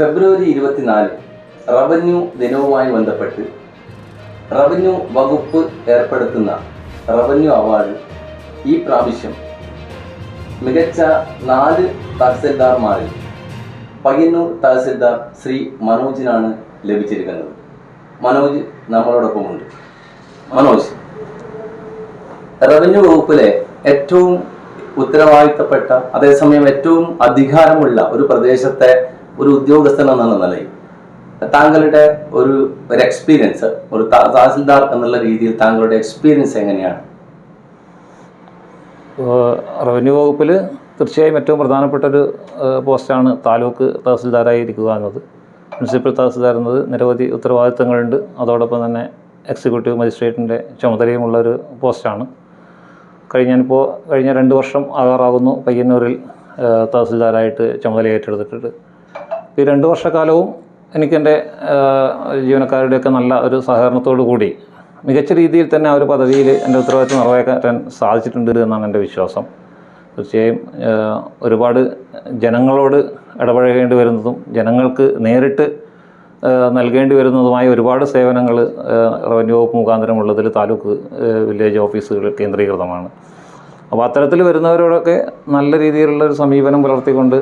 ഫെബ്രുവരി ഇരുപത്തിനാല് റവന്യൂ ദിനവുമായി ബന്ധപ്പെട്ട് റവന്യൂ വകുപ്പ് ഏർപ്പെടുത്തുന്ന റവന്യൂ അവാർഡ് ഈ പ്രാവശ്യം മികച്ച നാല് തഹസിൽദാർമാരിൽ പയ്യന്നൂർ തഹസിൽദാർ ശ്രീ മനോജിനാണ് ലഭിച്ചിരിക്കുന്നത്. മനോജ് നമ്മളോടൊപ്പമുണ്ട്. മനോജ് റവന്യൂ വകുപ്പിലെ ഏറ്റവും ഉത്തരവാദിത്തപ്പെട്ട അതേസമയം ഏറ്റവും അധികാരമുള്ള ഒരു പ്രദേശത്തെ ഒരു ഉദ്യോഗസ്ഥൻ എന്ന നിലയിൽ താങ്കളുടെ ഒരു ഒരു എക്സ്പീരിയൻസ് ഒരു തഹസിൽദാർ എന്നുള്ള രീതിയിൽ താങ്കളുടെ എക്സ്പീരിയൻസ് എങ്ങനെയാണ്? റവന്യൂ വകുപ്പിൽ തീർച്ചയായും ഏറ്റവും പ്രധാനപ്പെട്ട ഒരു പോസ്റ്റാണ് താലൂക്ക് തഹസിൽദാരായി ഇരിക്കുക എന്നത്. മുനിസിപ്പൽ തഹസിൽദാർ എന്നത് നിരവധി ഉത്തരവാദിത്തങ്ങളുണ്ട്. അതോടൊപ്പം തന്നെ എക്സിക്യൂട്ടീവ് മജിസ്ട്രേറ്റിന്റെ ചുമതലയുമുള്ള ഒരു പോസ്റ്റാണ്. കഴിഞ്ഞ കഴിഞ്ഞ രണ്ട് വർഷം ആകാറാകുന്നു പയ്യന്നൂരിൽ തഹസിൽദാരായിട്ട് ചുമതല ഏറ്റെടുത്തിട്ടുണ്ട് ഈ രണ്ട് വർഷക്കാലവും എനിക്കെന്റെ ജീവനക്കാരുടെയൊക്കെ നല്ല ഒരു സഹകരണത്തോടു കൂടി മികച്ച രീതിയിൽ തന്നെ ആ ഒരു പദവിയിൽ എന്റെ ഉത്തരവാദിത്വം നിറവേറ്റാൻ സാധിച്ചിട്ടുണ്ട് എന്നാണ് എന്റെ വിശ്വാസം. തീർച്ചയായും ഒരുപാട് ജനങ്ങളോട് ഇടപഴകേണ്ടി വരുന്നതും ജനങ്ങൾക്ക് നേരിട്ട് നൽകേണ്ടി വരുന്നതുമായ ഒരുപാട് സേവനങ്ങൾ റവന്യൂ വകുപ്പ് മുഖാന്തരമുള്ളതിൽ താലൂക്ക് വില്ലേജ് ഓഫീസുകൾ കേന്ദ്രീകൃതമാണ്. അപ്പോൾ അത്തരത്തിൽ വരുന്നവരോടൊക്കെ നല്ല രീതിയിലുള്ള ഒരു സമീപനം പുലർത്തിക്കൊണ്ട്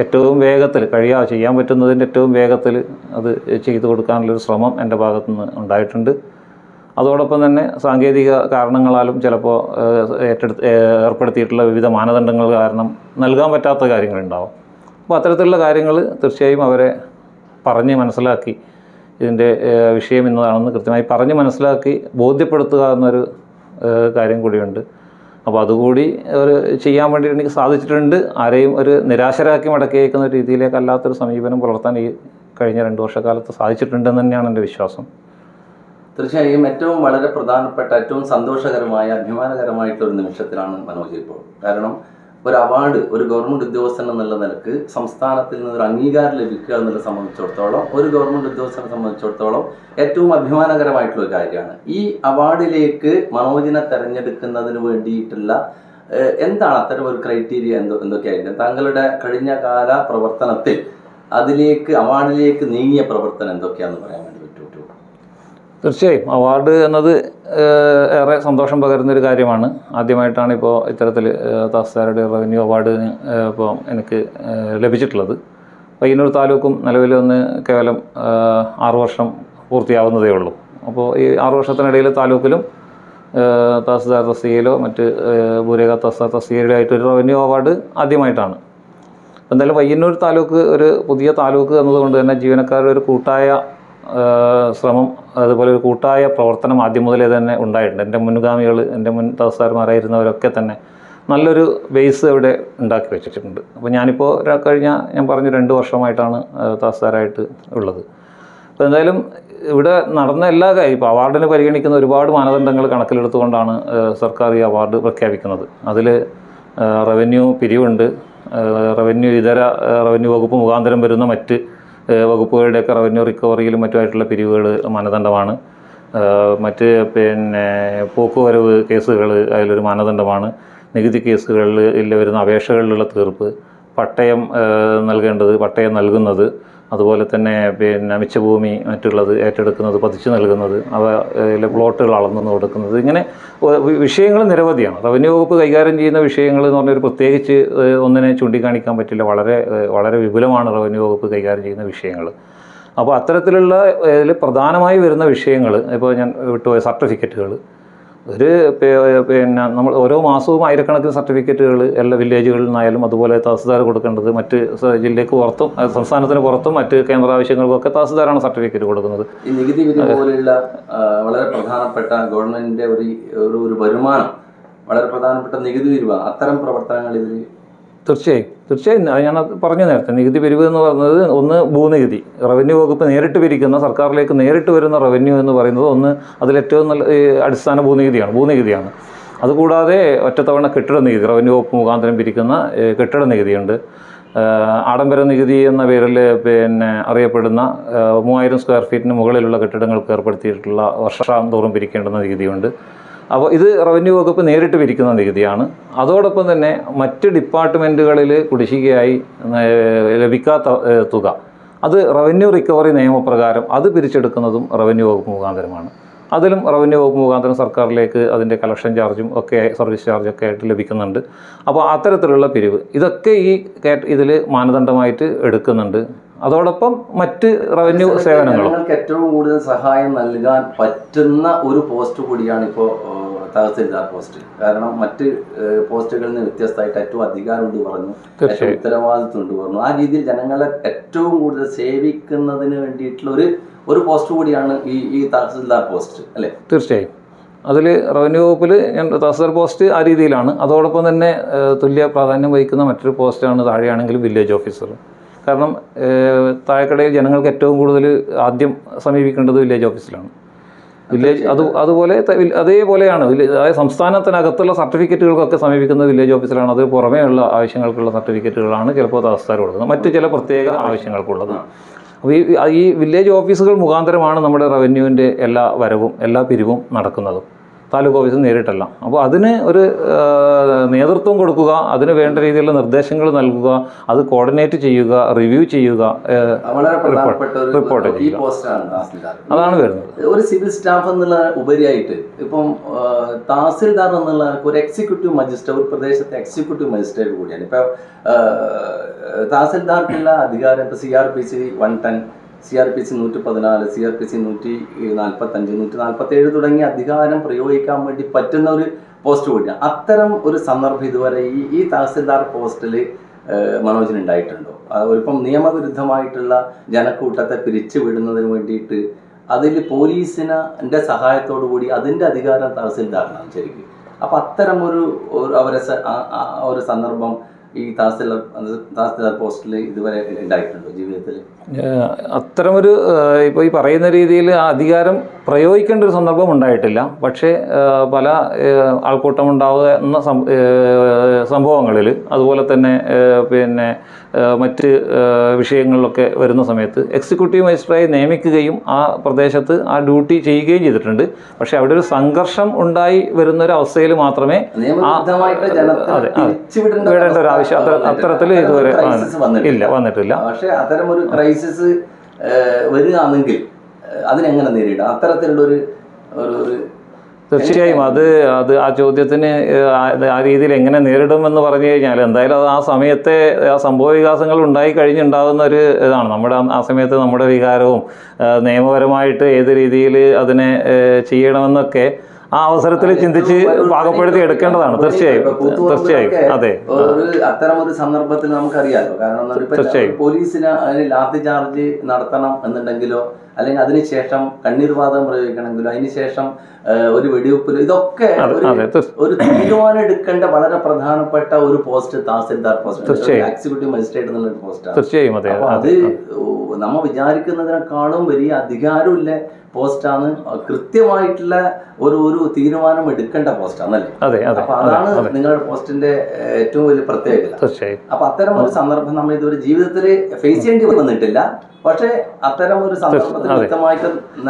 ഏറ്റവും വേഗത്തിൽ കഴിയാ ചെയ്യാൻ പറ്റുന്നതിന്റെ ഏറ്റവും വേഗത്തിൽ അത് ചെയ്തു കൊടുക്കാനുള്ളൊരു ശ്രമം എന്റെ ഭാഗത്തുനിന്ന് ഉണ്ടായിട്ടുണ്ട്. അതോടൊപ്പം തന്നെ സാങ്കേതിക കാരണങ്ങളാലും ചിലപ്പോൾ ഏറ്റെടുത്ത് ഏർപ്പെടുത്തിയിട്ടുള്ള വിവിധ മാനദണ്ഡങ്ങൾ കാരണം നൽകാൻ പറ്റാത്ത കാര്യങ്ങളുണ്ടാവും. അപ്പോൾ അത്തരത്തിലുള്ള കാര്യങ്ങൾ തീർച്ചയായും അവരെ പറഞ്ഞ് മനസ്സിലാക്കി ഇതിന്റെ വിഷയം എന്നതാണെന്ന് കൃത്യമായി പറഞ്ഞ് മനസ്സിലാക്കി ബോധ്യപ്പെടുത്തുക എന്നൊരു കാര്യം കൂടിയുണ്ട്. അപ്പോൾ അതുകൂടി ഒരു ചെയ്യാൻ വേണ്ടി എനിക്ക് സാധിച്ചിട്ടുണ്ട്. ആരെയും ഒരു നിരാശരാക്കി മടക്കി അയക്കുന്ന രീതിയിലേക്ക് അല്ലാത്തൊരു സമീപനം പുലർത്താൻ ഈ കഴിഞ്ഞ രണ്ട് വർഷക്കാലത്ത് സാധിച്ചിട്ടുണ്ടെന്ന് തന്നെയാണ് എന്റെ വിശ്വാസം. തീർച്ചയായും ഏറ്റവും വളരെ പ്രധാനപ്പെട്ട ഏറ്റവും സന്തോഷകരമായ അഭിമാനകരമായിട്ടുള്ള ഒരു നിമിഷത്തിലാണ് മനോജ് ഇപ്പോൾ. കാരണം ഒരു അവാർഡ് ഒരു ഗവൺമെന്റ് ഉദ്യോഗസ്ഥൻ എന്നുള്ള നിലയ്ക്ക് സംസ്ഥാനത്തിൽ നിന്ന് ഒരു അംഗീകാരം ലഭിക്കുക എന്നുള്ളത് സംബന്ധിച്ചിടത്തോളം ഒരു ഗവൺമെന്റ് ഉദ്യോഗസ്ഥനെ സംബന്ധിച്ചിടത്തോളം ഏറ്റവും അഭിമാനകരമായിട്ടുള്ള ഒരു കാര്യമാണ്. ഈ അവാർഡിലേക്ക് മനോജിനെ തെരഞ്ഞെടുക്കുന്നതിന് വേണ്ടിയിട്ടുള്ള എന്താണ് അത്തരം ഒരു ക്രൈറ്റീരിയ എന്തോ എന്തൊക്കെയായിരിക്കും? താങ്കളുടെ കഴിഞ്ഞ കാല പ്രവർത്തനത്തിൽ അതിലേക്ക് അവാർഡിലേക്ക് നീങ്ങിയ പ്രവർത്തനം എന്തൊക്കെയാണെന്ന് പറയാൻ വേണ്ടി. തീർച്ചയായും. അവാർഡ് എന്നത് ഏറെ സന്തോഷം പകരുന്നൊരു കാര്യമാണ്. ആദ്യമായിട്ടാണ് ഇപ്പോൾ ഇത്തരത്തിൽ തഹസിൽദാരുടെ റവന്യൂ അവാർഡ് ഇപ്പോൾ എനിക്ക് ലഭിച്ചിട്ടുള്ളത്. പയ്യന്നൂർ താലൂക്കും നിലവിൽ ഒന്ന് കേവലം ആറു വർഷം പൂർത്തിയാവുന്നതേ ഉള്ളൂ. അപ്പോൾ ഈ ആറു വർഷത്തിനിടയിൽ താലൂക്കിലും തഹസിൽദാർ തസ്തികയിലോ മറ്റ് ഭൂരേഖ തഹസിൽദാർ തസ്തികയിലോ ആയിട്ട് ഒരു റവന്യൂ അവാർഡ് ആദ്യമായിട്ടാണ്. എന്തായാലും പയ്യന്നൂർ താലൂക്ക് ഒരു പുതിയ താലൂക്ക് എന്നതുകൊണ്ട് തന്നെ ജീവനക്കാരുടെ ഒരു കൂട്ടായ ശ്രമം അതുപോലെ ഒരു കൂട്ടായ പ്രവർത്തനം ആദ്യം മുതലേ തന്നെ ഉണ്ടായിട്ടുണ്ട്. എന്റെ മുൻഗാമികൾ എന്റെ മുൻ തഹസാർമാരായിരുന്നവരൊക്കെ തന്നെ നല്ലൊരു ബേസ് ഇവിടെ ഉണ്ടാക്കി വെച്ചിട്ടുണ്ട്. അപ്പോൾ ഞാനിപ്പോൾ കഴിഞ്ഞ ഞാൻ പറഞ്ഞു രണ്ട് വർഷമായിട്ടാണ് തഹസാരായിട്ട് ഉള്ളത്. അപ്പോൾ എന്തായാലും ഇവിടെ നടന്ന എല്ലാ കാര്യം ഇപ്പോൾ അവാർഡിന് പരിഗണിക്കുന്ന ഒരുപാട് മാനദണ്ഡങ്ങൾ കണക്കിലെടുത്തുകൊണ്ടാണ് സർക്കാർ ഈ അവാർഡ് പ്രഖ്യാപിക്കുന്നത്. അതിൽ റവന്യൂ പിരിവുണ്ട്. റവന്യൂ ഇതര റവന്യൂ വകുപ്പ് മുഖാന്തരം വരുന്ന മറ്റ് വകുപ്പുകളുടെയൊക്കെ റവന്യൂ റിക്കവറിയിലും മറ്റുമായിട്ടുള്ള പിരിവുകൾ മാനദണ്ഡമാണ്. മറ്റ് പിന്നെ പോക്കുവരവ് കേസുകൾ അതിലൊരു മാനദണ്ഡമാണ്. നികുതി കേസുകളിൽ വരുന്ന അപേക്ഷകളിലുള്ള തീർപ്പ്. പട്ടയം നൽകേണ്ടത് പട്ടയം നൽകുന്നത് അതുപോലെ തന്നെ പിന്നെ മിച്ചഭൂമി മറ്റുള്ളത് ഏറ്റെടുക്കുന്നത് പതിച്ചു നൽകുന്നത് അവ പ്ലോട്ടുകൾ അളന്നു കൊടുക്കുന്നത്. ഇങ്ങനെ വിഷയങ്ങൾ നിരവധിയാണ്. റവന്യൂ വകുപ്പ് കൈകാര്യം ചെയ്യുന്ന വിഷയങ്ങൾ എന്ന് പറഞ്ഞാൽ പ്രത്യേകിച്ച് ഒന്നിനെ ചൂണ്ടിക്കാണിക്കാൻ പറ്റില്ല. വളരെ വളരെ വിപുലമാണ് റവന്യൂ വകുപ്പ് കൈകാര്യം ചെയ്യുന്ന വിഷയങ്ങൾ. അപ്പോൾ അത്തരത്തിലുള്ള ഇതിൽ പ്രധാനമായി വരുന്ന വിഷയങ്ങൾ ഇപ്പോൾ ഞാൻ വിട്ടുപോയ സർട്ടിഫിക്കറ്റുകൾ ഒരു പിന്നെ നമ്മൾ ഓരോ മാസവും ആയിരക്കണക്കിന് സർട്ടിഫിക്കറ്റുകൾ എല്ലാ വില്ലേജുകളിൽ നിന്നായാലും അതുപോലെ തഹസിൽദാർ കൊടുക്കേണ്ടത് മറ്റ് ജില്ലയ്ക്ക് പുറത്തും സംസ്ഥാനത്തിന് പുറത്തും മറ്റ് കേന്ദ്ര ആവശ്യങ്ങൾക്കൊക്കെ തഹസിൽദാരാണ് സർട്ടിഫിക്കറ്റ് കൊടുക്കുന്നത്. ഈ നികുതി വിധി പോലെയുള്ള വളരെ പ്രധാനപ്പെട്ട ഗവൺമെന്റിന്റെ ഒരു ഒരു വരുമാനം വളരെ പ്രധാനപ്പെട്ട നികുതി അത്തരം പ്രവർത്തനങ്ങൾ ഇതിൽ തീർച്ചയായും. തീർച്ചയായും ഞാൻ പറഞ്ഞു നേരത്തെ. നികുതി പിരിവ് എന്ന് പറയുന്നത് ഒന്ന് ഭൂനികുതി. റവന്യൂ വകുപ്പ് നേരിട്ട് പിരിക്കുന്ന സർക്കാരിലേക്ക് നേരിട്ട് വരുന്ന റവന്യൂ എന്ന് പറയുന്നത് ഒന്ന് അതിലേറ്റവും നല്ല അടിസ്ഥാന ഭൂനികുതിയാണ് ഭൂനികുതിയാണ്. അതുകൂടാതെ ഒറ്റത്തവണ കെട്ടിട നികുതി റവന്യൂ വകുപ്പ് മുഖാന്തരം പിരിക്കുന്ന കെട്ടിട നികുതിയുണ്ട്. ആഡംബര നികുതി എന്ന പേരിൽ പിന്നെ അറിയപ്പെടുന്ന മൂവായിരം സ്ക്വയർ ഫീറ്റിന് മുകളിലുള്ള കെട്ടിടങ്ങൾക്ക് ഏർപ്പെടുത്തിയിട്ടുള്ള വർഷാന്തോറും തോറും പിരിക്കേണ്ടുന്ന നികുതിയുണ്ട്. അപ്പോൾ ഇത് റവന്യൂ വകുപ്പ് നേരിട്ട് പിരിക്കുന്ന നികുതിയാണ്. അതോടൊപ്പം തന്നെ മറ്റ് ഡിപ്പാർട്ട്മെന്റുകളിൽ കുടിശ്ശികയായി ലഭിക്കാത്ത തുക. അത് റവന്യൂ റിക്കവറി നിയമപ്രകാരം അത് പിരിച്ചെടുക്കുന്നതും റവന്യൂ വകുപ്പ് മുഖാന്തരമാണ്. അതിലും റവന്യൂ വകുപ്പ് മുഖാന്തരം സർക്കാരിലേക്ക് അതിന്റെ കളക്ഷൻ ചാർജും ഒക്കെ സർവീസ് ചാർജൊക്കെ ആയിട്ട് ലഭിക്കുന്നുണ്ട്. അപ്പോൾ അത്തരത്തിലുള്ള പിരിവ്. ഇതൊക്കെ ഈ ഇതിൽ മാനദണ്ഡമായിട്ട് എടുക്കുന്നുണ്ട്. അതോടൊപ്പം മറ്റ് റവന്യൂ സേവനങ്ങളും. ഏറ്റവും കൂടുതൽ സഹായം നൽകാൻ പറ്റുന്ന ഒരു പോസ്റ്റ് കൂടിയാണ് ഇപ്പോൾ തഹസിൽദാർ പോസ്റ്റ് കാരണം മറ്റ് പോസ്റ്റുകളിൽ നിന്ന് വ്യത്യസ്തമായിട്ട് ഏറ്റവും അധികാരമുണ്ട് പറഞ്ഞു. ഏറ്റവും തീർച്ചയായും. ഉത്തരവാദിത്വം ഉണ്ട് പറഞ്ഞു. ആ രീതിയിൽ ജനങ്ങളെ ഏറ്റവും കൂടുതൽ സേവിക്കുന്നതിന് വേണ്ടിയിട്ടുള്ള ഒരു ഒരു പോസ്റ്റ് കൂടിയാണ് ഈ ഈ തഹസിൽദാർ പോസ്റ്റ് അല്ലെ? തീർച്ചയായും. അതിൽ റവന്യൂ വകുപ്പിൽ ഞാൻ തഹസിൽദാർ പോസ്റ്റ് ആ രീതിയിലാണ്. അതോടൊപ്പം തന്നെ തുല്യ പ്രാധാന്യം വഹിക്കുന്ന മറ്റൊരു പോസ്റ്റാണ് താഴെയാണെങ്കിൽ വില്ലേജ് ഓഫീസർ കാരണം താഴെക്കടയിൽ ജനങ്ങൾക്ക് ഏറ്റവും കൂടുതൽ ആദ്യം സമീപിക്കേണ്ടത് വില്ലേജ് ഓഫീസിലാണ് വില്ലേജ് അത് അതുപോലെ അതേപോലെയാണ്. വില്ലേജ് അതായത് സംസ്ഥാനത്തിനകത്തുള്ള സർട്ടിഫിക്കറ്റുകൾക്കൊക്കെ സമീപിക്കുന്നത് വില്ലേജ് ഓഫീസിലാണ്. അത് പുറമേയുള്ള ആവശ്യങ്ങൾക്കുള്ള സർട്ടിഫിക്കറ്റുകളാണ് ചിലപ്പോൾ തഹസ്താർ കൊടുക്കുന്നത്. മറ്റ് ചില പ്രത്യേക ആവശ്യങ്ങൾക്കുള്ളത്. അപ്പോൾ ഈ ഈ വില്ലേജ് ഓഫീസുകൾ മുഖാന്തരമാണ് നമ്മുടെ റവന്യൂവിന്റെ എല്ലാ വരവും എല്ലാ പിരിവും നടക്കുന്നതും. താലൂക്ക് ഓഫീസിൽ നേരിട്ടല്ല. അപ്പോൾ അതിന് ഒരു നേതൃത്വം കൊടുക്കുക അതിന് വേണ്ട രീതിയിലുള്ള നിർദ്ദേശങ്ങൾ നൽകുക അത് കോർഡിനേറ്റ് ചെയ്യുക റിവ്യൂ ചെയ്യുക ഈ ചെയ്യുക. അതാണ് വരുന്നത്. ഒരു സിവിൽ സ്റ്റാഫ് എന്നുള്ള ഉപരിയായിട്ട് ഇപ്പം തഹസിൽദാർ എന്നുള്ള ഒരു എക്സിക്യൂട്ടീവ് മജിസ്ട്രേറ്റ് ഒരു പ്രദേശത്തെ എക്സിക്യൂട്ടീവ് മജിസ്ട്രേറ്റ് കൂടിയാണ്. ഇപ്പം തഹസിൽദാർക്കുള്ള അധികാരം ഇപ്പം C R P C one ten C R P C നൂറ്റി പതിനാല് സി ആർ പി സി നൂറ്റി നാൽപ്പത്തഞ്ച് നൂറ്റി നാൽപ്പത്തി ഏഴ് തുടങ്ങിയ അധികാരം പ്രയോഗിക്കാൻ വേണ്ടി പറ്റുന്ന ഒരു പോസ്റ്റ് കൂടിയാണ് അത്തരം ഒരു സന്ദർഭം ഇതുവരെ ഈ ഈ തഹസിൽദാർ പോസ്റ്റിൽ മനോജിന് ഉണ്ടായിട്ടുണ്ടോ ഇപ്പം നിയമവിരുദ്ധമായിട്ടുള്ള ജനക്കൂട്ടത്തെ പിരിച്ചു വിടുന്നതിന് വേണ്ടിയിട്ട് അതിൽ പോലീസിനെ സഹായത്തോടു കൂടി അതിന്റെ അധികാരം തഹസിൽദാറിനാണ് ശരിക്കും. അപ്പം അത്തരം ഒരു അവരെ ഒരു സന്ദർഭം ഈ തഹസിൽദാർ തഹസിൽദാർ പോസ്റ്റിൽ ഇതുവരെ ഉണ്ടായിട്ടുണ്ടോ ജീവിതത്തിൽ അത്തരമൊരു ഇപ്പോൾ ഈ പറയുന്ന രീതിയിൽ ആ അധികാരം പ്രയോഗിക്കേണ്ട ഒരു സന്ദർഭം ഉണ്ടായിട്ടില്ല. പക്ഷേ പല ആൾക്കൂട്ടം ഉണ്ടാകുന്ന സംഭവങ്ങളിൽ അതുപോലെ തന്നെ പിന്നെ മറ്റ് വിഷയങ്ങളിലൊക്കെ വരുന്ന സമയത്ത് എക്സിക്യൂട്ടീവ് മജിസ്ട്രേറ്റ് നിയമിക്കുകയും ആ പ്രദേശത്ത് ആ ഡ്യൂട്ടി ചെയ്യുകയും ചെയ്തിട്ടുണ്ട്. പക്ഷേ അവിടെ ഒരു സംഘർഷം ഉണ്ടായി വരുന്ന ഒരു അവസ്ഥയിൽ മാത്രമേ ജനത്തെ അതെ. വിടേണ്ട ഒരു ആവശ്യം അത്തരത്തിൽ ഇതുവരെ. ഇല്ല വന്നിട്ടില്ല. പക്ഷെ അത്തരം ഒരു ക്രൈസിസ് വരികയാണെങ്കിൽ അതിനെങ്ങനെ നേരിടാം? അത്തരത്തിലുള്ള ഒരു ഒരു തീർച്ചയായും അത് അത് ആ ചോദ്യത്തിന് ആ- രീതിയിൽ എങ്ങനെ നേരിടുമെന്ന് പറഞ്ഞു കഴിഞ്ഞാൽ എന്തായാലും അത് ആ സമയത്തെ ആ സംഭവ വികാസങ്ങൾ ഉണ്ടായി കഴിഞ്ഞുണ്ടാകുന്ന ഒരു ഇതാണ്. നമ്മുടെ ആ- സമയത്ത് നമ്മുടെ വികാരവും നിയമപരമായിട്ട് ഏത് രീതിയിൽ അതിനെ ചെയ്യണമെന്നൊക്കെ ആ അവസരത്തിൽ ചിന്തിച്ച് പാകപ്പെടുത്തി എടുക്കേണ്ടതാണ്. തീർച്ചയായും. തീർച്ചയായും. അതെ. അത്തരം ഒരു സന്ദർഭത്തിൽ നമുക്കറിയാലോ. കാരണം തീർച്ചയായും. പോലീസിന് അതിന് ലാത്തി ചാർജ് നടത്തണം എന്നുണ്ടെങ്കിലോ അല്ലെങ്കിൽ അതിനുശേഷം കണ്ണീർവാദം പ്രയോഗിക്കണമെങ്കിലോ അതിനുശേഷം ഒരു വെടിവെപ്പിലോ ഇതൊക്കെ ഒരു തീരുമാനം എടുക്കേണ്ട വളരെ പ്രധാനപ്പെട്ട ഒരു post tahsildar post. Executive magistrate എന്നുള്ള ഒരു പോസ്റ്റാണ് തീർച്ചയായും അതെ അത് നമ്മൾ നമ്മ വിചാരിക്കുന്നതിനേക്കാളും വലിയ അധികാരമില്ല പോസ്റ്റാണ് കൃത്യമായിട്ടുള്ള ഒരു ഒരു തീരുമാനം എടുക്കേണ്ട പോസ്റ്റാണല്ലേ അപ്പൊ അതാണ് നിങ്ങളുടെ പോസ്റ്റിന്റെ ഏറ്റവും വലിയ പ്രത്യേകത. അപ്പൊ അത്തരം ഒരു സന്ദർഭം നമ്മൾ ഇതുവരെ ജീവിതത്തിൽ ഫേസ് ചെയ്യേണ്ടി വന്നിട്ടില്ല. പക്ഷേ അത്തരം ഒരു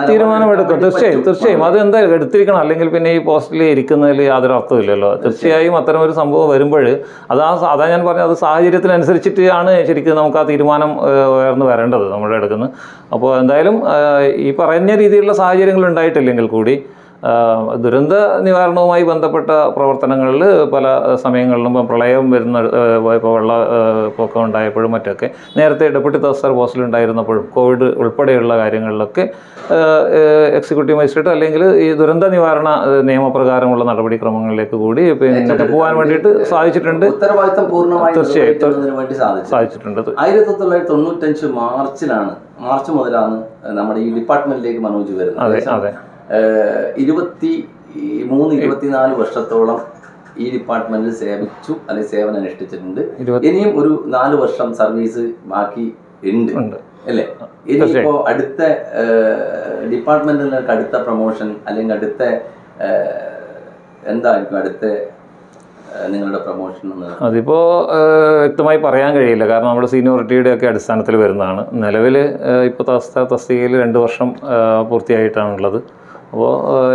തീരുമാനമെടുക്കും. തീർച്ചയായും തീർച്ചയായും. അത് എന്തായാലും എടുത്തിരിക്കണം. അല്ലെങ്കിൽ പിന്നെ ഈ പോസ്റ്റിൽ ഇരിക്കുന്നതിൽ യാതൊരു അർത്ഥമില്ലല്ലോ തീർച്ചയായും. അത്തരം ഒരു സംഭവം വരുമ്പോൾ അത് ആ അതാ ഞാൻ പറഞ്ഞത് അത് സാഹചര്യത്തിനനുസരിച്ചിട്ട് ആണ് ശരിക്കും നമുക്ക് ആ തീരുമാനം ഉയർന്നു വരേണ്ടത് നമ്മുടെ അടുക്കുന്ന. അപ്പോൾ എന്തായാലും ഈ പറഞ്ഞ രീതിയിലുള്ള സാഹചര്യങ്ങൾ ഉണ്ടായിട്ടില്ലെങ്കിൽ കൂടി ദുരന്ത നിവാരണവുമായി ബന്ധപ്പെട്ട പ്രവർത്തനങ്ങളിൽ പല സമയങ്ങളിലും ഇപ്പം പ്രളയം വരുന്ന ഇപ്പോൾ വെള്ള പൊക്കം ഉണ്ടായപ്പോഴും മറ്റൊക്കെ. നേരത്തെ ഡെപ്യൂട്ടി തഹസിൽദാർ പോസ്റ്റിലുണ്ടായിരുന്നപ്പോഴും കോവിഡ് ഉൾപ്പെടെയുള്ള കാര്യങ്ങളിലൊക്കെ എക്സിക്യൂട്ടീവ് മജിസ്ട്രേറ്റ് അല്ലെങ്കിൽ ഈ ദുരന്ത നിവാരണ നിയമപ്രകാരമുള്ള നടപടിക്രമങ്ങളിലേക്ക് കൂടി പിന്നെ പോകാൻ വേണ്ടിയിട്ട് സാധിച്ചിട്ടുണ്ട്. ഉത്തരവാദിത്തം പൂർണമായി തീർച്ചയായും. സാധിച്ചിട്ടുണ്ട്. ആയിരത്തി തൊള്ളായിരത്തി തൊണ്ണൂറ്റഞ്ച് മാർച്ചിലാണ് മാർച്ച് മുതലാണ് നമ്മുടെ ഈ ഡിപ്പാർട്ട്മെന്റിലേക്ക് മനോജ് വരുന്നത്. അതെ അതെ. ഇരുപത്തി മൂന്ന് ഇരുപത്തിനാല് വർഷത്തോളം ഈ ഡിപ്പാർട്ട്മെന്റിൽ സേവിച്ചു അല്ലെങ്കിൽ സേവനം അനുഷ്ഠിച്ചിട്ടുണ്ട്. ഇനിയും ഒരു നാല് വർഷം സർവീസ് ബാക്കി ഉണ്ട്. അല്ലേ? ഇനിയിപ്പോ അടുത്ത ഡിപ്പാർട്ട്മെന്റിൽ ഡിപ്പാർട്ട്മെന്റിലേക്ക് അടുത്ത പ്രൊമോഷൻ അല്ലെങ്കിൽ അടുത്ത എന്തായിരിക്കും അടുത്ത നിങ്ങളുടെ പ്രൊമോഷൻ അതിപ്പോൾ വ്യക്തമായി പറയാൻ കഴിയില്ല. കാരണം നമ്മുടെ സീനിയോറിറ്റിയുടെ ഒക്കെ അടിസ്ഥാനത്തിൽ വരുന്നതാണ്. നിലവിൽ ഇപ്പോൾ തസ്ത തസ്തികയിൽ രണ്ട് വർഷം പൂർത്തിയായിട്ടാണുള്ളത്. അപ്പോൾ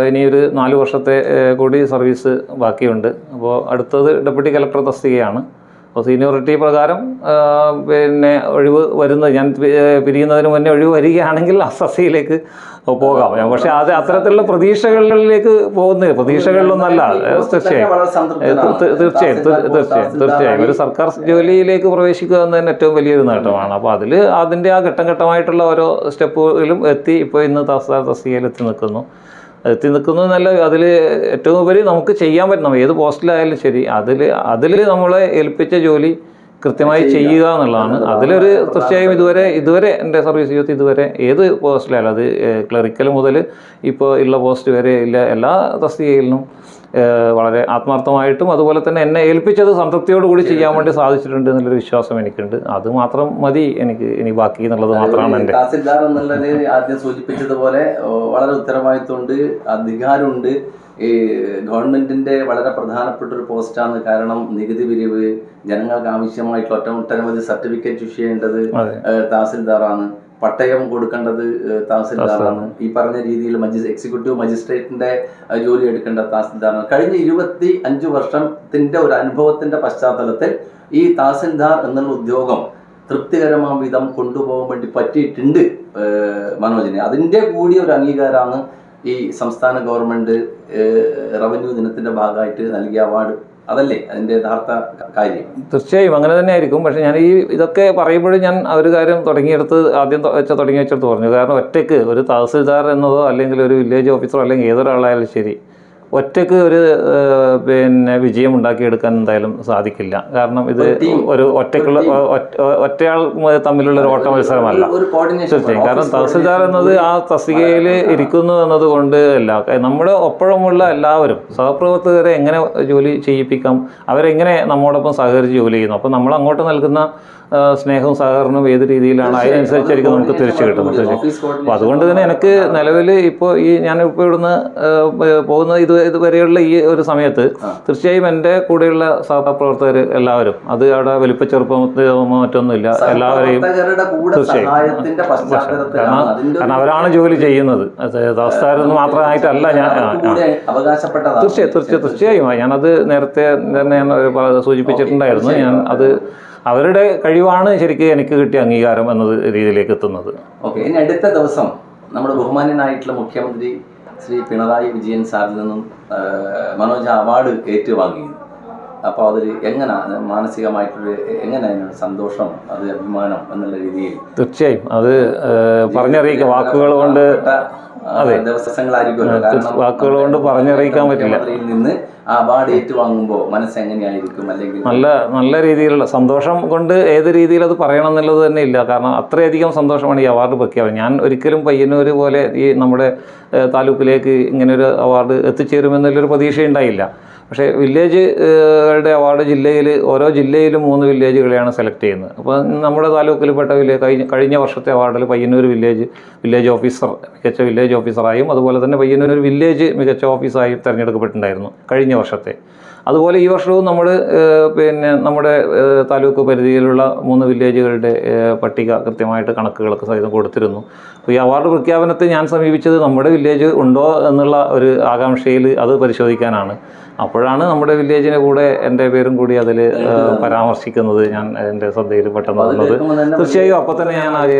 ഇനിയൊരു നാല് വർഷത്തെ കൂടി സർവീസ് ബാക്കിയുണ്ട്. അപ്പോൾ അടുത്തത് ഡെപ്യൂട്ടി കലക്ടർ തസ്തികയാണ്. അപ്പോൾ സീനിയോറിറ്റി പ്രകാരം പിന്നെ ഒഴിവ് വരുന്നത് ഞാൻ പിരിയുന്നതിന് മുന്നേ ഒഴിവ് വരികയാണെങ്കിൽ അസസിയിലേക്ക് പോകാം. പക്ഷേ അത് അത്തരത്തിലുള്ള പ്രതീക്ഷകളിലേക്ക് പോകുന്നത് പ്രതീക്ഷകളിലൊന്നല്ല. തീർച്ചയായും. തീർച്ചയായും. തീർച്ചയായും. തീർച്ചയായും. ഒരു സർക്കാർ ജോലിയിലേക്ക് പ്രവേശിക്കുക എന്ന് ഏറ്റവും വലിയൊരു നേട്ടമാണ്. അപ്പോൾ അതിൽ അതിന്റെ ആ ഘട്ടം ഘട്ടമായിട്ടുള്ള ഓരോ സ്റ്റെപ്പുകളിലും എത്തി ഇപ്പോൾ ഇന്ന് തസ്താ തസ്തികയിൽ എത്തി നിൽക്കുന്നു. എത്തി നിൽക്കുന്നു എന്നല്ല അതിൽ ഏറ്റവും ഉപരി നമുക്ക് ചെയ്യാൻ പറ്റണം. ഏത് പോസ്റ്റിലായാലും ശരി. അതിൽ അതിൽ നമ്മളെ ഏൽപ്പിച്ച ജോലി കൃത്യമായി ചെയ്യുക എന്നുള്ളതാണ്. അതിലൊരു തീർച്ചയായും ഇതുവരെ ഇതുവരെ എന്റെ സർവീസ് ജീവിതത്തിൽ ഇതുവരെ ഏത് പോസ്റ്റിലായാലും അത് ക്ലറിക്കൽ മുതൽ ഇപ്പോൾ ഉള്ള പോസ്റ്റ് വരെ ഇല്ല. എല്ലാ തസ്തികയിലും വളരെ ആത്മാർത്ഥമായിട്ടും അതുപോലെ തന്നെ എന്നെ ഏൽപ്പിച്ചത് സംതൃപ്തിയോടുകൂടി ചെയ്യാൻ വേണ്ടി സാധിച്ചിട്ടുണ്ട് എന്നുള്ളൊരു വിശ്വാസം എനിക്കുണ്ട്. അത് മാത്രം മതി എനിക്ക് ഇനി ബാക്കി എന്നുള്ളത് മാത്രമാണ് എന്റെ. തഹസിൽദാർ എന്നുള്ളത് ആദ്യം സൂചിപ്പിച്ചതുപോലെ വളരെ ഉത്തരവാദിത്വമുണ്ട് അധികാരമുണ്ട്. ഈ ഗവൺമെന്റിന്റെ വളരെ പ്രധാനപ്പെട്ട ഒരു പോസ്റ്റാണ് കാരണം നികുതി പിരിവ് ജനങ്ങൾക്ക് ആവശ്യമായിട്ടുള്ള ഒറ്റമൊട്ടനവധി സർട്ടിഫിക്കറ്റ് ഇഷ്യൂ ചെയ്യേണ്ടത് തഹസിൽദാറാണ്. പട്ടയം കൊടുക്കേണ്ടത് തഹസിൽദാറാണ്. ഈ പറഞ്ഞ രീതിയിൽ മജിസ് എക്സിക്യൂട്ടീവ് മജിസ്ട്രേറ്റിന്റെ ജോലി എടുക്കേണ്ട തഹസിൽദാറാണ്. കഴിഞ്ഞ ഇരുപത്തി അഞ്ച് വർഷത്തിന്റെ ഒരു അനുഭവത്തിന്റെ പശ്ചാത്തലത്തിൽ ഈ തഹസിൽദാർ എന്നുള്ള ഉദ്യോഗം തൃപ്തികരമാം വിധം കൊണ്ടുപോകാൻ വേണ്ടി പറ്റിയിട്ടുണ്ട് മനോജിനെ മനോജിന്. അതിന്റെ കൂടി ഒരു അംഗീകാരമാണ് ഈ സംസ്ഥാന ഗവൺമെന്റ് റവന്യൂ ദിനത്തിന്റെ ഭാഗമായിട്ട് നൽകിയ അവാർഡ് അതല്ലേ അതിന്റെ യഥാർത്ഥ കാര്യം? തീർച്ചയായും അങ്ങനെ തന്നെ ആയിരിക്കും പക്ഷേ ഞാൻ ഈ ഇതൊക്കെ പറയുമ്പോഴും ഞാൻ ഒരു കാര്യം തുടങ്ങിയെടുത്ത് ആദ്യം വെച്ച തുടങ്ങി വെച്ചെടുത്ത് പറഞ്ഞു. കാരണം ഒറ്റയ്ക്ക് ഒരു തഹസിൽദാർ എന്നതോ അല്ലെങ്കിൽ ഒരു വില്ലേജ് ഓഫീസറോ അല്ലെങ്കിൽ ഏതൊരാളായാലും ശരി ഒറ്റയ്ക്ക് ഒരു പിന്നെ വിജയം ഉണ്ടാക്കിയെടുക്കാൻ എന്തായാലും സാധിക്കില്ല. കാരണം ഇത് ഒരു ഒറ്റക്കുള്ള ഒറ്റയാൾ തമ്മിലുള്ള ഒരു ഓട്ട മത്സരമല്ല. തീർച്ചയായും. കാരണം തഹസിൽദാർ എന്നത് ആ തസ്തികയിൽ ഇരിക്കുന്നു എന്നതുകൊണ്ട് അല്ല. നമ്മുടെ ഒപ്പമുള്ള എല്ലാവരും സഹപ്രവർത്തകരെ എങ്ങനെ ജോലി ചെയ്യിപ്പിക്കാം? അവരെങ്ങനെ നമ്മോടൊപ്പം സഹകരിച്ച് ജോലി ചെയ്യുന്നു? അപ്പം നമ്മൾ അങ്ങോട്ട് നൽകുന്ന സ്നേഹവും സഹകരണവും ഏത് രീതിയിലാണ് അതിനനുസരിച്ചായിരിക്കും നമുക്ക് തിരിച്ചു കിട്ടുന്നത്? അപ്പോൾ അതുകൊണ്ട് തന്നെ എനിക്ക് നിലവിൽ ഇപ്പോൾ ഈ ഞാനിപ്പോൾ ഇവിടുന്ന് ആ, പോകുന്ന ഇത് ഇതുവരെയുള്ള ഈ ഒരു സമയത്ത്. തീർച്ചയായും എന്റെ കൂടെയുള്ള സഹപ്രവർത്തകർ എല്ലാവരും അത് അവിടെ വലിപ്പച്ചെറുപ്പം മറ്റൊന്നുമില്ല എല്ലാവരെയും തീർച്ചയായും. കാരണം അവരാണ് ജോലി ചെയ്യുന്നത്. ദാസ്താരെന്ന് മാത്രമായിട്ടല്ല ഞാൻ തീർച്ചയായും തീർച്ചയായും തീർച്ചയായും. ഞാനത് നേരത്തെ തന്നെ ഞാൻ സൂചിപ്പിച്ചിട്ടുണ്ടായിരുന്നു. ഞാൻ അത്. അവരുടെ കഴിവാണ് ശരിക്കും എനിക്ക് കിട്ടിയ അംഗീകാരം എന്നത് രീതിയിലേക്ക് എത്തുന്നത്. ഓക്കെ ഇനി അടുത്ത ദിവസം നമ്മുടെ ബഹുമാനനായിട്ടുള്ള മുഖ്യമന്ത്രി ശ്രീ പിണറായി വിജയൻ സാറിൽ നിന്നും മനോജ് അവാർഡ് ഏറ്റുവാങ്ങി അപ്പോൾ അതിൽ എങ്ങനെ മാനസികമായിട്ടൊരു എങ്ങനെ സന്തോഷം അത് അഭിമാനം എന്നുള്ള രീതിയിൽ? തീർച്ചയായും. അത് ഏഹ്, പറഞ്ഞറിയിക്കുക വാക്കുകൾ കൊണ്ട് അതെ. ദിവസങ്ങളായിരിക്കുമല്ലോ. കാരണം വാക്കുകൾ കൊണ്ട് പറഞ്ഞറിയിക്കാൻ പറ്റില്ല. നിന്ന് ആ അവാർഡ് ഏറ്റുവാങ്ങുമ്പോൾ മനസ്സ് എങ്ങനെയായിരിക്കും അല്ലെങ്കിൽ നല്ല നല്ല രീതിയിലുള്ള സന്തോഷം കൊണ്ട് ഏത് രീതിയിൽ അത് പറയണം എന്നുള്ളത് തന്നെ ഇല്ല. കാരണം അത്രയധികം സന്തോഷമാണ് ഈ അവാർഡ് പ്രഖ്യാപനം. ഞാൻ ഒരിക്കലും പയ്യന്നൂർ പോലെ ഈ നമ്മുടെ താലൂക്കിലേക്ക് ഇങ്ങനൊരു അവാർഡ് എത്തിച്ചേരുമെന്നുള്ളൊരു പ്രതീക്ഷ ഉണ്ടായില്ല പക്ഷേ വില്ലേജുകളുടെ അവാർഡ് ജില്ലയിൽ ഓരോ ജില്ലയിലും മൂന്ന് വില്ലേജുകളെയാണ് സെലക്ട് ചെയ്യുന്നത്. അപ്പോൾ നമ്മുടെ താലൂക്കിൽപ്പെട്ട വില്ലേജ് കഴിഞ്ഞ കഴിഞ്ഞ വർഷത്തെ അവാർഡിൽ പയ്യന്നൂർ വില്ലേജ് വില്ലേജ് ഓഫീസർ മികച്ച വില്ലേജ് ഓഫീസറായും അതുപോലെ തന്നെ പയ്യന്നൂർ വില്ലേജ് മികച്ച ഓഫീസായും തിരഞ്ഞെടുക്കപ്പെട്ടിട്ടുണ്ടായിരുന്നു കഴിഞ്ഞ വർഷത്തെ. അതുപോലെ ഈ വർഷവും നമ്മൾ പിന്നെ നമ്മുടെ താലൂക്ക് പരിധിയിലുള്ള മൂന്ന് വില്ലേജുകളുടെ പട്ടിക കൃത്യമായിട്ട് കണക്കുകളൊക്കെ സഹിതം കൊടുത്തിരുന്നു. അപ്പോൾ ഈ അവാർഡ് പ്രഖ്യാപനത്തെ ഞാൻ സമീപിച്ചത് നമ്മുടെ വില്ലേജ് ഉണ്ടോ എന്നുള്ള ഒരു ആകാംക്ഷയിൽ അത് പരിശോധിക്കാനാണ്. അപ്പോഴാണ് നമ്മുടെ വില്ലേജിനെ കൂടെ എന്റെ പേരും കൂടി അതിൽ പരാമർശിക്കുന്നത് ഞാൻ എന്റെ ശ്രദ്ധയിൽ പെട്ടെന്ന് വന്നത്. തീർച്ചയായും അപ്പോൾ തന്നെ ഞാൻ ഒരു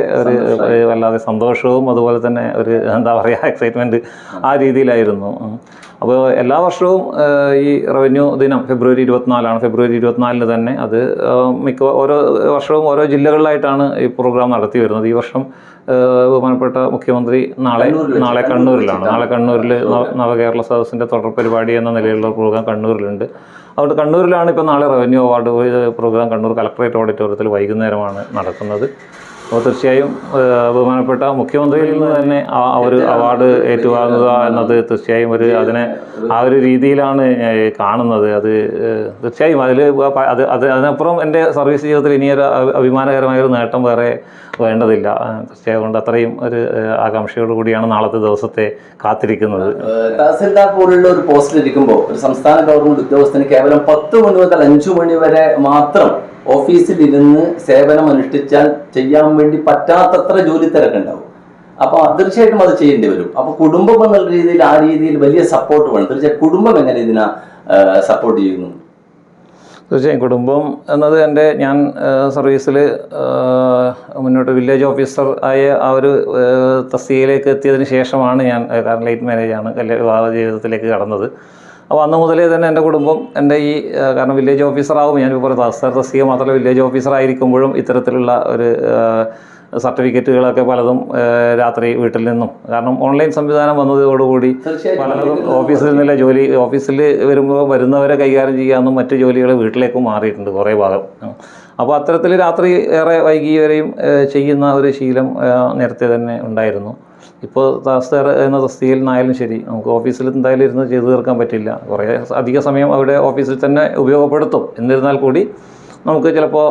ഒരു വല്ലാതെ സന്തോഷവും അതുപോലെ തന്നെ ഒരു എന്താ പറയുക എക്സൈറ്റ്മെന്റ് ആ രീതിയിലായിരുന്നു. അപ്പോൾ എല്ലാ വർഷവും ഈ റവന്യൂ ദിനം ഫെബ്രുവരി ഇരുപത്തിനാലാണ്. ഫെബ്രുവരി ഇരുപത്തിനാലിന് തന്നെ അത് മിക്ക ഓരോ വർഷവും ഓരോ ജില്ലകളിലായിട്ടാണ് ഈ പ്രോഗ്രാം നടത്തി വരുന്നത്. ഈ വർഷം ബഹുമാനപ്പെട്ട മുഖ്യമന്ത്രി നാളെ നാളെ കണ്ണൂരിലാണ്. നാളെ കണ്ണൂരിൽ നവ- നവകേരള സദസ്സിന്റെ തുടർ പരിപാടി എന്ന നിലയിലുള്ള പ്രോഗ്രാം കണ്ണൂരിലുണ്ട്. അതുകൊണ്ട് കണ്ണൂരിലാണ് ഇപ്പോൾ നാളെ revenue award programme Kannur collectorate ഓഡിറ്റോറിയത്തിൽ വൈകുന്നേരമാണ് നടക്കുന്നത്. അപ്പോൾ തീർച്ചയായും ബഹുമാനപ്പെട്ട മുഖ്യമന്ത്രിയിൽ നിന്ന് തന്നെ ആ ഒരു അവാർഡ് ഏറ്റുവാങ്ങുക എന്നത് തീർച്ചയായും ഒരു അതിനെ ആ ഒരു രീതിയിലാണ് കാണുന്നത്. അത് തീർച്ചയായും അതിൽ അത് അത് അതിനപ്പുറം എന്റെ സർവീസ് ജീവിതത്തിൽ ഇനിയൊരു അഭി- അഭിമാനകരമായ ഒരു നേട്ടം വേറെ വേണ്ടതില്ല. തീർച്ചയായും കൊണ്ട് അത്രയും ഒരു ആകാംക്ഷയോട് കൂടിയാണ് നാളത്തെ ദിവസത്തെ കാത്തിരിക്കുന്നത്. തഹസിൽദാർ പോലുള്ള ഒരു പോസ്റ്റിൽ ഇരിക്കുമ്പോൾ ഒരു സംസ്ഥാന ഗവൺമെന്റ് ഉദ്യോഗസ്ഥന് കേവലം പത്ത് മണി മുതൽ അഞ്ചു മണി വരെ മാത്രം ഓഫീസിൽ ഇരുന്ന് സേവനം അനുഷ്ഠിച്ചാൽ ചെയ്യാൻ വേണ്ടി പറ്റാത്തത്ര ജോലി തിരക്കുണ്ടാവും അപ്പോൾ തീർച്ചയായിട്ടും അത് ചെയ്യേണ്ടി വരും. അപ്പോൾ കുടുംബം എന്നുള്ള രീതിയിൽ ആ രീതിയിൽ വലിയ സപ്പോർട്ട് വേണം. തീർച്ചയായും കുടുംബം എങ്ങനെ ഇതിനാ സപ്പോർട്ട് ചെയ്യുന്നു? തീർച്ചയായും കുടുംബം എന്നത് എന്റെ ഞാൻ സർവീസിൽ മുന്നോട്ട് വില്ലേജ് ഓഫീസർ ആയ ആ ഒരു തസ്തികയിലേക്ക് എത്തിയതിന് ശേഷമാണ് ഞാൻ കാരണം ലൈറ്റ് മാരേജാണ് കല്യാണ വിവാഹ ജീവിതത്തിലേക്ക് കടന്നത്. അപ്പോൾ അന്ന് മുതലേ തന്നെ എന്റെ കുടുംബം എന്റെ ഈ കാരണം വില്ലേജ് ഓഫീസറാകും ഞാനിപ്പോൾ തസ്തര തസ്തിക മാത്രമല്ല വില്ലേജ് ഓഫീസർ ആയിരിക്കുമ്പോഴും ഇത്തരത്തിലുള്ള ഒരു സർട്ടിഫിക്കറ്റുകളൊക്കെ പലതും രാത്രി വീട്ടിൽ നിന്നും. കാരണം ഓൺലൈൻ സംവിധാനം വന്നതോടുകൂടി പലതും ഓഫീസിൽ നിന്നുള്ള ജോലി ഓഫീസിൽ വരുമ്പോൾ വരുന്നവരെ കൈകാര്യം ചെയ്യാമെന്നും മറ്റ് ജോലികൾ വീട്ടിലേക്കും മാറിയിട്ടുണ്ട് കുറേ ഭാഗം. അപ്പോൾ അത്തരത്തിൽ രാത്രി ഏറെ വൈകിയവരെയും വരെയും ചെയ്യുന്ന ഒരു ശീലം നേരത്തെ തന്നെ ഉണ്ടായിരുന്നു. ഇപ്പോൾ താസ്തേർ എന്ന തസ്തികയിൽ നിന്നായാലും ശരി നമുക്ക് ഓഫീസിൽ എന്തായാലും ഇരുന്ന് ചെയ്തു തീർക്കാൻ പറ്റില്ല. കുറേ അധിക സമയം അവിടെ ഓഫീസിൽ തന്നെ ഉപയോഗപ്പെടുത്തും. എന്നിരുന്നാൽ കൂടി നമുക്ക് ചിലപ്പോൾ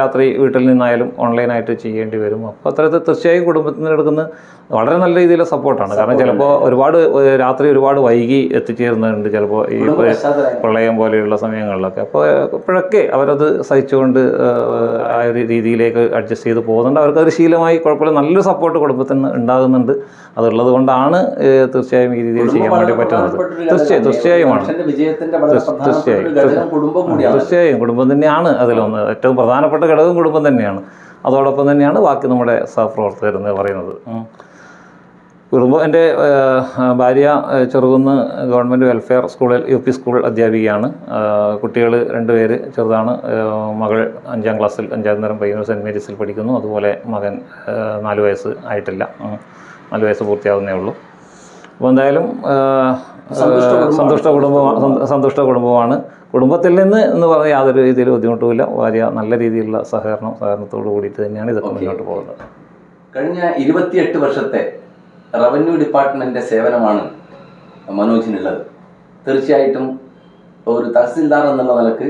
രാത്രി വീട്ടിൽ നിന്നായാലും ഓൺലൈനായിട്ട് ചെയ്യേണ്ടി വരും. അപ്പോൾ അത്തരത്തിൽ തീർച്ചയായും കുടുംബത്തിൽ നിന്ന് എടുക്കുന്ന വളരെ നല്ല രീതിയിലുള്ള സപ്പോർട്ടാണ് കാരണം ചിലപ്പോൾ ഒരുപാട് രാത്രി ഒരുപാട് വൈകി എത്തിച്ചേരുന്നുണ്ട് ചിലപ്പോൾ ഈ പ്രളയം പോലെയുള്ള സമയങ്ങളിലൊക്കെ. അപ്പോൾ ഇപ്പോഴൊക്കെ അവരത് സഹിച്ചുകൊണ്ട് ആ ഒരു രീതിയിലേക്ക് അഡ്ജസ്റ്റ് ചെയ്ത് പോകുന്നുണ്ട്. അവർക്ക് അത് ശീലമായി കുഴപ്പമില്ല. നല്ലൊരു സപ്പോർട്ട് കുടുംബത്തിൽ നിന്ന് ഉണ്ടാകുന്നുണ്ട്. അതുള്ളത് കൊണ്ടാണ് തീർച്ചയായും ഈ രീതിയിൽ ചെയ്യാൻ വേണ്ടി പറ്റുന്നത്. തീർച്ചയായും തീർച്ചയായും. കൂടിയാണ്. തീർച്ചയായും കുടുംബം തന്നെയാണ്. അതിലൊന്ന് ഏറ്റവും പ്രധാനപ്പെട്ട ഘടകം കുടുംബം തന്നെയാണ്. അതോടൊപ്പം തന്നെയാണ് ബാക്കി നമ്മുടെ സഹപ്രവർത്തകർ എന്ന് പറയുന്നത്. കുടുംബം എന്റെ ഭാര്യ ചെറുകുന്ന് ഗവൺമെന്റ് വെൽഫെയർ സ്കൂളിൽ യു പി സ്കൂൾ അധ്യാപികയാണ്. കുട്ടികൾ രണ്ടുപേര് ചെറുതാണ്. മകൾ അഞ്ചാം ക്ലാസ്സിൽ അഞ്ചാം നേരം പയ്യന്നൂർ സെന്റ് മേരീസിൽ പഠിക്കുന്നു. അതുപോലെ മകൻ നാല് വയസ്സ് ആയിട്ടില്ല. നാല് വയസ്സ് പൂർത്തിയാവുന്നേ ഉള്ളൂ. അപ്പോൾ എന്തായാലും സന്തുഷ്ട കുടുംബമാണ്. സന്തുഷ്ട കുടുംബമാണ്. കുടുംബത്തിൽ നിന്ന് എന്ന് പറഞ്ഞാൽ യാതൊരു രീതിയിൽ ബുദ്ധിമുട്ടുമില്ല. ഭാര്യ നല്ല രീതിയിലുള്ള സഹകരണം സഹകരണത്തോട് കൂടിയിട്ട് തന്നെയാണ് ഇതൊക്കെ മുന്നോട്ട് പോകുന്നത്. കഴിഞ്ഞ ഇരുപത്തിയെട്ട് വർഷത്തെ റവന്യൂ ഡിപ്പാർട്ട്മെന്റിന്റെ സേവനമാണ് മനോജിനുള്ളത്. തീർച്ചയായിട്ടും ഒരു തഹസിൽദാർ എന്നുള്ള നിലയ്ക്ക്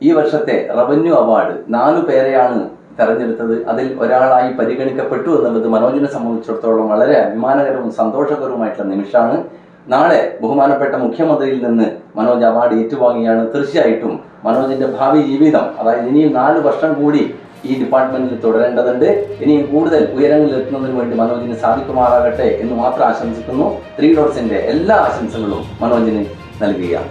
ഈ വർഷത്തെ റവന്യൂ അവാർഡ് നാലു പേരെയാണ് തെരഞ്ഞെടുത്തത്. അതിൽ ഒരാളായി പരിഗണിക്കപ്പെട്ടു എന്നുള്ളത് മനോജിനെ സംബന്ധിച്ചിടത്തോളം വളരെ അഭിമാനകരവും സന്തോഷകരവുമായിട്ടുള്ള നിമിഷമാണ്. നാളെ ബഹുമാനപ്പെട്ട മുഖ്യമന്ത്രിയിൽ നിന്ന് മനോജ് അവാർഡ് ഏറ്റുവാങ്ങിയാണ്. തീർച്ചയായിട്ടും മനോജിന്റെ ഭാവി ജീവിതം അതായത് ഇനിയും നാല് വർഷം കൂടി ഈ ഡിപ്പാർട്ട്മെന്റിൽ തുടരേണ്ടതുണ്ട്. ഇനിയും കൂടുതൽ ഉയരങ്ങളിൽ എത്തുന്നതിന് വേണ്ടി മനോജിന് സാധിക്കുമാറാകട്ടെ എന്ന് മാത്രം ആശംസിക്കുന്നു. ത്രീ ഡോട്ട്സിന്റെ എല്ലാ ആശംസകളും മനോജിന് നൽകുകയാണ്.